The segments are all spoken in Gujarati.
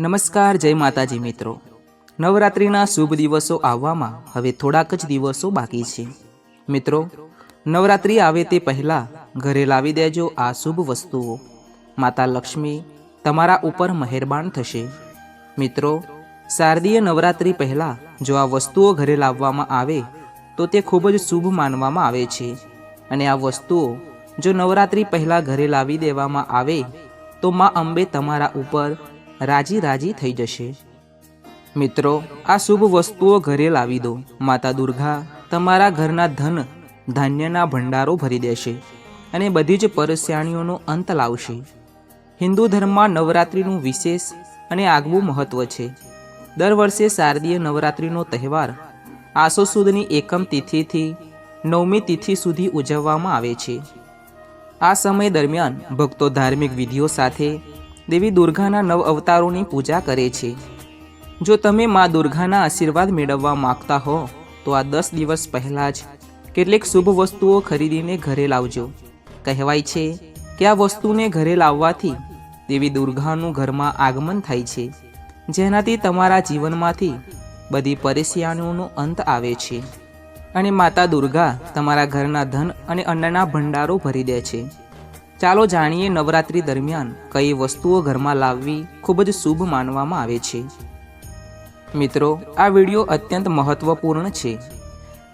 નમસ્કાર, જય માતાજી મિત્રો. નવરાત્રિના શુભ દિવસો આવવામાં હવે થોડાક જ દિવસો બાકી છે. મિત્રો, નવરાત્રિ આવે તે પહેલાં ઘરે લાવી દેજો આ શુભ વસ્તુઓ. માતા લક્ષ્મી તમારા ઉપર મહેરબાન થશે. મિત્રો, શારદીય નવરાત્રિ પહેલાં જો આ વસ્તુઓ ઘરે લાવવામાં આવે, તો તે ખૂબ જ શુભ માનવામાં આવે છે. અને આ વસ્તુઓ જો નવરાત્રિ પહેલાં ઘરે લાવી દેવામાં આવે, તો મા અંબે તમારા ઉપર રાજી રાજી થઈ જશે. મિત્રો, આ શુભ વસ્તુઓ ઘરે લાવી દો. માતા દુર્ગા, તમારા ઘરના ધન ધાન્યના ભંડારો ભરી દેશે અને બધી જ પરસ્યાણીઓનો અંત લાવશે. હિન્દુ ધર્મમાં નવરાત્રિનું વિશેષ અને આગવું મહત્ત્વ છે. દર વર્ષે શારદીય નવરાત્રિનો તહેવાર આસો સુદની એકમ તિથિથી નવમી તિથિ સુધી ઉજવવામાં આવે છે. આ સમય દરમિયાન ભક્તો ધાર્મિક વિધિઓ સાથે દેવી દુર્ગાના નવ અવતારોની પૂજા કરે છે. જો તમે મા દુર્ગાના આશીર્વાદ મેળવવા માંગતા હો, તો આ દસ દિવસ પહેલાં જ કેટલીક શુભ વસ્તુઓ ખરીદીને ઘરે લાવજો. કહેવાય છે કે આ વસ્તુને ઘરે લાવવાથી દેવી દુર્ગાનું ઘરમાં આગમન થાય છે, જેનાથી તમારા જીવનમાંથી બધી પરેશાનીઓનો અંત આવે છે. અને માતા દુર્ગા તમારા ઘરના ધન અને અન્નના ભંડારો ભરી દે છે. ચાલો જાણીએ નવરાત્રિ દરમિયાન કઈ વસ્તુઓ ઘરમાં લાવવી ખૂબ જ શુભ માનવામાં આવે છે. મિત્રો, આ વીડિયો અત્યંત મહત્વપૂર્ણ છે,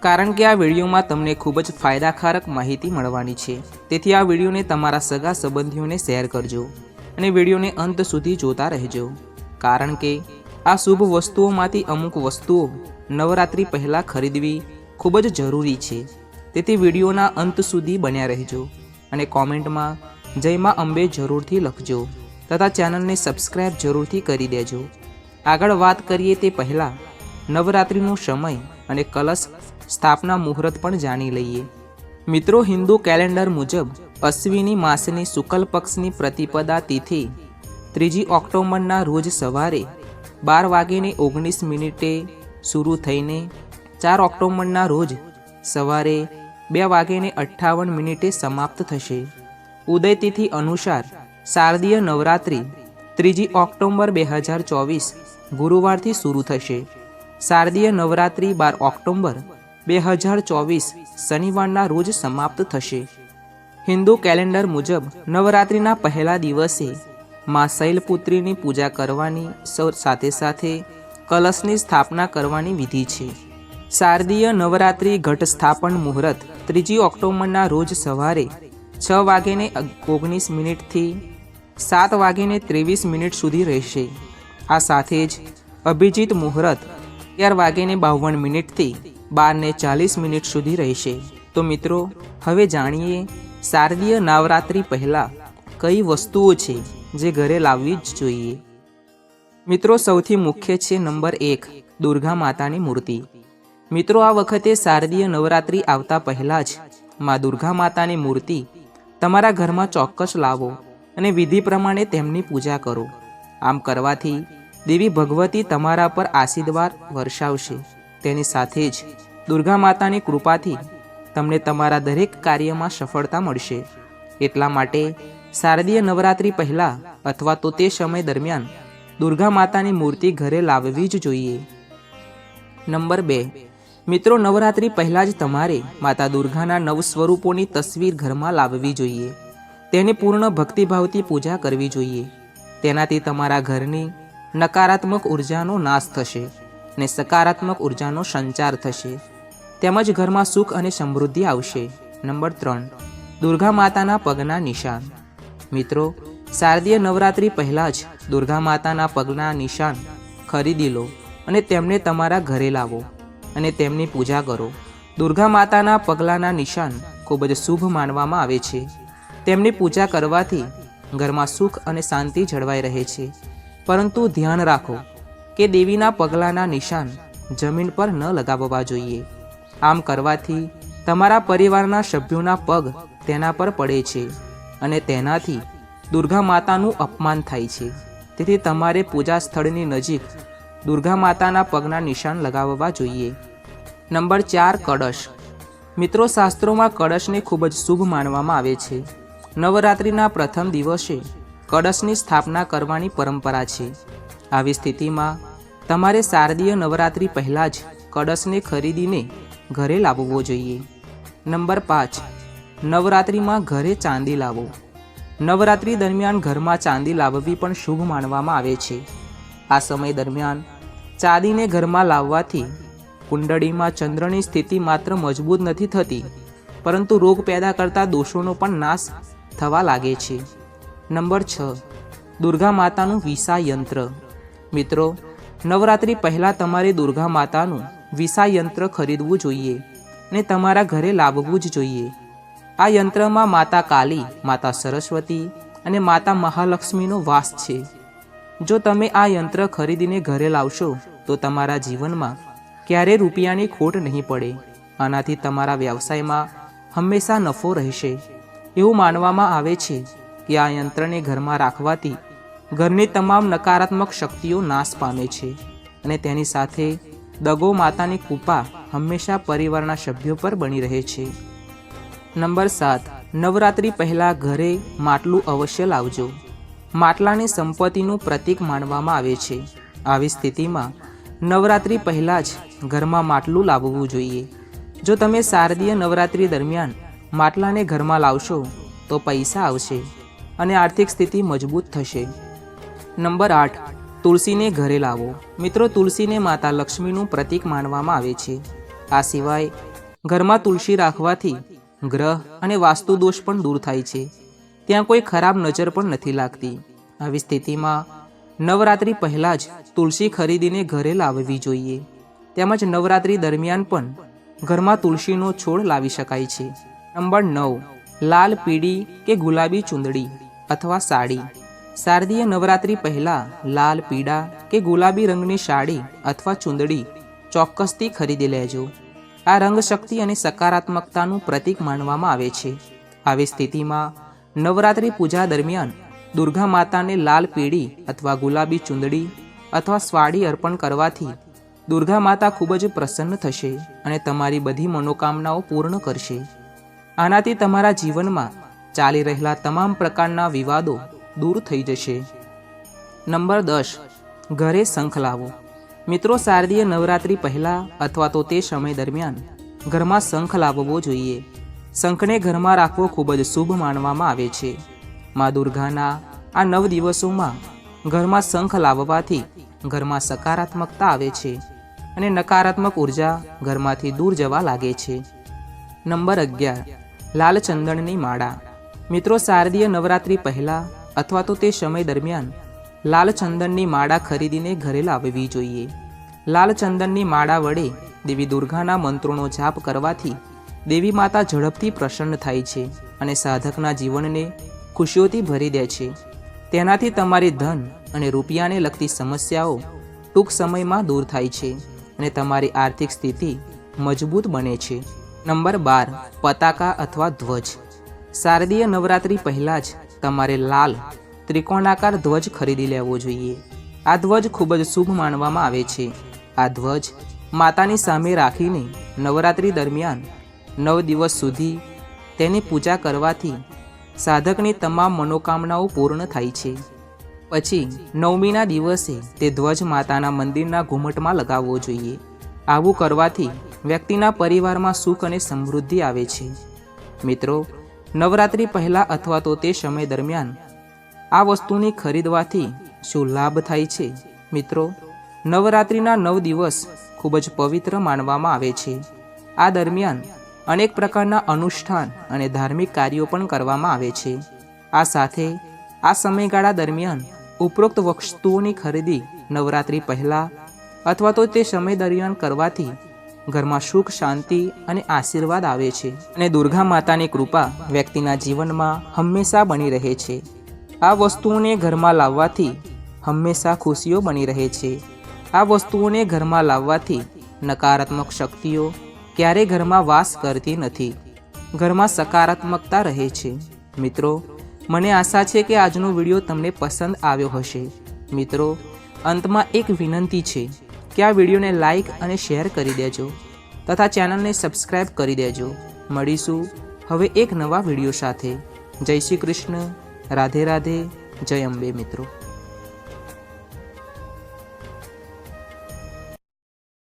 કારણ કે આ વિડીયોમાં તમને ખૂબ જ ફાયદાકારક માહિતી મળવાની છે. તેથી આ વિડીયોને તમારા સગા સંબંધીઓને શેર કરજો અને વિડીયોને અંત સુધી જોતા રહેજો. કારણ કે આ શુભ વસ્તુઓમાંથી અમુક વસ્તુઓ નવરાત્રિ પહેલાં ખરીદવી ખૂબ જ જરૂરી છે. તેથી વિડીયોના અંત સુધી બન્યા રહેજો. અને કોમેન્ટમાં જય માં અંબે જરૂરથી લખજો તથા ચેનલને સબસ્ક્રાઈબ જરૂરથી કરી દેજો. આગળ વાત કરીએ તે પહેલાં નવરાત્રિનો સમય અને કલશ સ્થાપના મુહૂર્ત પણ જાણી લઈએ. મિત્રો, હિન્દુ કેલેન્ડર મુજબ અશ્વિની માસની શુક્લ પક્ષની પ્રતિપદા તિથિ ત્રીજી ઓક્ટોબરના રોજ સવારે બાર વાગીને ઓગણીસ મિનિટે શરૂ થઈને ચાર ઓક્ટોબરના રોજ સવારે બે વાગીને અઠ્ઠાવન મિનિટે સમાપ્ત થશે. ઉદયતિથિ અનુસાર શારદીય નવરાત્રિ ત્રીજી ઓક્ટોબર બે હજાર ચોવીસ ગુરુવારથી શરૂ થશે. શારદીય નવરાત્રિ બાર ઓક્ટોબર બે હજાર ચોવીસ શનિવારના રોજ સમાપ્ત થશે. હિન્દુ કેલેન્ડર મુજબ નવરાત્રિના પહેલા દિવસે મા શૈલપુત્રીની પૂજા કરવાની સાથે સાથે કલશની સ્થાપના કરવાની વિધિ છે. શારદીય નવરાત્રિ ઘટ સ્થાપન મુહૂર્ત ત્રીજી ઓક્ટોબરના રોજ સવારે છ વાગ્યે ઓગણીસ મિનિટથી સાત વાગ્યે ત્રેવીસ મિનિટ સુધી રહેશે. આ સાથે જ અભિજીત મુહૂર્ત અગિયાર વાગ્યે બાવન મિનિટથી બારને ચાલીસ મિનિટ સુધી રહેશે. તો મિત્રો, હવે જાણીએ શારદીય નવરાત્રિ પહેલાં કઈ વસ્તુઓ છે જે ઘરે લાવવી જ જોઈએ. મિત્રો, સૌથી મુખ્ય છે નંબર એક, દુર્ગા માતાની મૂર્તિ. મિત્રો, આ વખતે શારદીય નવરાત્રિ આવતા પહેલાં જ મા દુર્ગા માતાની મૂર્તિ તમારા ઘરમાં ચોક્કસ લાવો અને વિધિ પ્રમાણે તેમની પૂજા કરો. આમ કરવાથી દેવી ભગવતી તમારા પર આશીર્વાદ વર્ષાવશે. તેની સાથે જ દુર્ગા માતાની કૃપાથી તમને તમારા દરેક કાર્યમાં સફળતા મળશે. એટલા માટે શારદીય નવરાત્રિ પહેલાં અથવા તો તે સમય દરમિયાન દુર્ગા માતાની મૂર્તિ ઘરે લાવવી જ જોઈએ. નંબર બે. મિત્રો, નવરાત્રિ પહેલાં જ તમારે માતા દુર્ગાના નવ સ્વરૂપોની તસવીર ઘરમાં લાવવી જોઈએ. તેની પૂર્ણ ભક્તિભાવથી પૂજા કરવી જોઈએ. તેનાથી તમારા ઘરની નકારાત્મક ઉર્જાનો નાશ થશે ને સકારાત્મક ઉર્જાનો સંચાર થશે. તેમજ ઘરમાં સુખ અને સમૃદ્ધિ આવશે. નંબર ત્રણ, દુર્ગા માતાના પગના નિશાન. મિત્રો, શારદીય નવરાત્રિ પહેલાં જ દુર્ગા માતાના પગના નિશાન ખરીદી લો અને તેમને તમારા ઘરે લાવો. અને તેમની પૂજા કરો. દુર્ગા માતાના પગલાંના નિશાન ખૂબ જ શુભ માનવામાં આવે છે. તેમની પૂજા કરવાથી ઘરમાં સુખ અને શાંતિ જળવાઈ રહે છે. પરંતુ ધ્યાન રાખો કે દેવીના પગલાંના નિશાન જમીન પર ન લગાવવા જોઈએ. આમ કરવાથી તમારા પરિવારના સભ્યોના પગ તેના પર પડે છે અને તેનાથી દુર્ગા માતાનું અપમાન થાય છે. તેથી તમારે પૂજા સ્થળની નજીક દુર્ગા માતાના પગના નિશાન લગાવવા જોઈએ. નંબર ચાર, કળશ. મિત્રો, શાસ્ત્રોમાં કળશને ખૂબ જ શુભ માનવામાં આવે છે. નવરાત્રિના પ્રથમ દિવસે કળશની સ્થાપના કરવાની પરંપરા છે. આવી સ્થિતિમાં તમારે શારદીય નવરાત્રિ પહેલાં જ કળશને ખરીદીને ઘરે લાવવો જોઈએ. નંબર પાંચ, નવરાત્રિમાં ઘરે ચાંદી લાવો. નવરાત્રિ દરમિયાન ઘરમાં ચાંદી લાવવી પણ શુભ માનવામાં આવે છે. આ સમય દરમિયાન ચાંદીને ઘરમાં લાવવાથી કુંડળીમાં ચંદ્રની સ્થિતિ માત્ર મજબૂત નથી થતી, પરંતુ રોગ પેદા કરતા દોષોનો પણ નાશ થવા લાગે છે. નંબર છ. દુર્ગા માતાનું વિસા યંત્ર. મિત્રો, નવરાત્રિ પહેલાં તમારે દુર્ગા માતાનું વિસા યંત્ર ખરીદવું જોઈએ ને તમારા ઘરે લાવવું જ જોઈએ. આ યંત્રમાં માતા કાલી, માતા સરસ્વતી અને માતા મહાલક્ષ્મીનો વાસ છે. જો તમે આ યંત્ર ખરીદીને ઘરે લાવશો, તો તમારા જીવનમાં ક્યારે રૂપિયાની ખોટ નહીં પડે. આનાથી તમારા વ્યવસાયમાં હંમેશા નફો રહેશે. એવું માનવામાં આવે છે કે આ યંત્રને ઘરમાં રાખવાથી ઘરની તમામ નકારાત્મક શક્તિઓ નાશ પામે છે અને તેની સાથે દગો માતાની કૃપા હંમેશા પરિવારના સભ્યો પર બની રહે છે. નંબર સાત, નવરાત્રિ પહેલાં ઘરે માટલું અવશ્ય લાવજો. માટલાને સંપત્તિનું પ્રતીક માનવામાં આવે છે. આવી સ્થિતિમાં નવરાત્રિ પહેલાં જ ઘરમાં માટલું લાવવું જોઈએ. જો તમે શારદીય નવરાત્રિ દરમિયાન માટલાને ઘરમાં લાવશો, તો પૈસા આવશે અને આર્થિક સ્થિતિ મજબૂત થશે. નંબર આઠ, તુલસીને ઘરે લાવો. મિત્રો, તુલસીને માતા લક્ષ્મીનું પ્રતીક માનવામાં આવે છે. આ સિવાય ઘરમાં તુલસી રાખવાથી ગ્રહ અને વાસ્તુ દોષ પણ દૂર થાય છે. ત્યાં કોઈ ખરાબ નજર પણ નથી લાગતી. આવી સ્થિતિમાં નવરાત્રિ પહેલાં જ તુલસી ખરીદીને ઘરે લાવવી જોઈએ. તેમજ નવરાત્રિ દરમિયાન પણ ઘરમાં તુલસીનો છોડ લાવી શકાય છે. નંબર નવ, લાલ પીળી કે ગુલાબી ચૂંદડી અથવા સાડી. શારદીય નવરાત્રિ પહેલાં લાલ પીળા કે ગુલાબી રંગની સાડી અથવા ચૂંદડી ચોક્કસથી ખરીદી લેજો. આ રંગ શક્તિ અને સકારાત્મકતાનું પ્રતીક માનવામાં આવે છે. આવી સ્થિતિમાં નવરાત્રિ પૂજા દરમિયાન દુર્ગા માતાને લાલ પીળી અથવા ગુલાબી ચૂંદડી અથવા સ્વાડી અર્પણ કરવાથી દુર્ગા માતા ખૂબ જ પ્રસન્ન થશે અને તમારી બધી મનોકામનાઓ પૂર્ણ કરશે. આનાથી તમારા જીવનમાં ચાલી રહેલા તમામ પ્રકારના વિવાદો દૂર થઈ જશે. નંબર દસ, ઘરે શંખ લાવો. મિત્રો, શારદીય નવરાત્રિ પહેલાં અથવા તો તે સમય દરમિયાન ઘરમાં શંખ લાવવો જોઈએ. શંખને ઘરમાં રાખવો ખૂબ જ શુભ માનવામાં આવે છે. મા દુર્ગાના આ નવ દિવસોમાં ઘરમાં શંખ લાવવાથી ઘરમાં સકારાત્મકતા આવે છે અને નકારાત્મક ઊર્જા ઘરમાંથી દૂર જવા લાગે છે. નંબર અગિયાર લાલચંદનની માળા. મિત્રો, શારદીય નવરાત્રિ પહેલાં અથવા તો તે સમય દરમિયાન લાલચંદનની માળા ખરીદીને ઘરે લાવવી જોઈએ. લાલચંદનની માળા વડે દેવી દુર્ગાના મંત્રોનો જાપ કરવાથી દેવી માતા ઝડપથી પ્રસન્ન થાય છે અને સાધકના જીવનને ખુશીઓથી ભરી દે છે. તેનાથી તમારી ધન અને રૂપિયાને લગતી સમસ્યાઓ ટૂંક સમયમાં દૂર થાય છે અને તમારી આર્થિક સ્થિતિ મજબૂત બને છે. નંબર બાર, પતાકા અથવા ધ્વજ. શારદીય નવરાત્રિ પહેલાં જ તમારે લાલ, ત્રિકોણાકાર ધ્વજ ખરીદી લેવો જોઈએ. આ ધ્વજ ખૂબ જ શુભ માનવામાં આવે છે. આ ધ્વજ માતાની સામે રાખીને નવરાત્રિ દરમિયાન નવ દિવસ સુધી તેની પૂજા કરવાથી સાધકની તમામ મનોકામનાઓ પૂર્ણ થાય છે. પછી નવમીના દિવસે તે ધ્વજ માતાના મંદિરના ઘુમટમાં લગાવવો જોઈએ. આવું કરવાથી વ્યક્તિના પરિવારમાં સુખ અને સમૃદ્ધિ આવે છે. મિત્રો, નવરાત્રિ પહેલાં અથવા તો તે સમય દરમિયાન આ વસ્તુની ખરીદવાથી શું લાભ થાય છે? મિત્રો, નવરાત્રિના નવ દિવસ ખૂબ જ પવિત્ર માનવામાં આવે છે. આ દરમિયાન અનેક પ્રકારના અનુષ્ઠાન અને ધાર્મિક કાર્યો પણ કરવામાં આવે છે. આ સાથે, આ સમયગાળા દરમિયાન ઉપરોક્ત વસ્તુઓની ખરીદી નવરાત્રિ પહેલાં અથવા તો તે સમય દરમિયાન કરવાથી ઘરમાં સુખ, શાંતિ અને આશીર્વાદ આવે છે અને દુર્ગા માતાની કૃપા વ્યક્તિના જીવનમાં હંમેશા બની રહે છે. આ વસ્તુઓને ઘરમાં લાવવાથી હંમેશા ખુશીઓ બની રહે છે. આ વસ્તુઓને ઘરમાં લાવવાથી નકારાત્મક શક્તિઓ ક્યારે ઘરમાં વાસ કરતી નથી. ઘરમાં સકારાત્મકતા રહે છે. મિત્રો, મને આશા છે કે આજનો વીડિયો તમને પસંદ આવ્યો હશે. મિત્રો, અંતમાં એક વિનંતી છે કે આ વિડીયોને લાઈક અને શેર કરી દેજો તથા ચેનલને સબસ્ક્રાઈબ કરી દેજો. મળીશું હવે એક નવા વીડિયો સાથે. જય શ્રી કૃષ્ણ. રાધે રાધે. જય અંબે મિત્રો.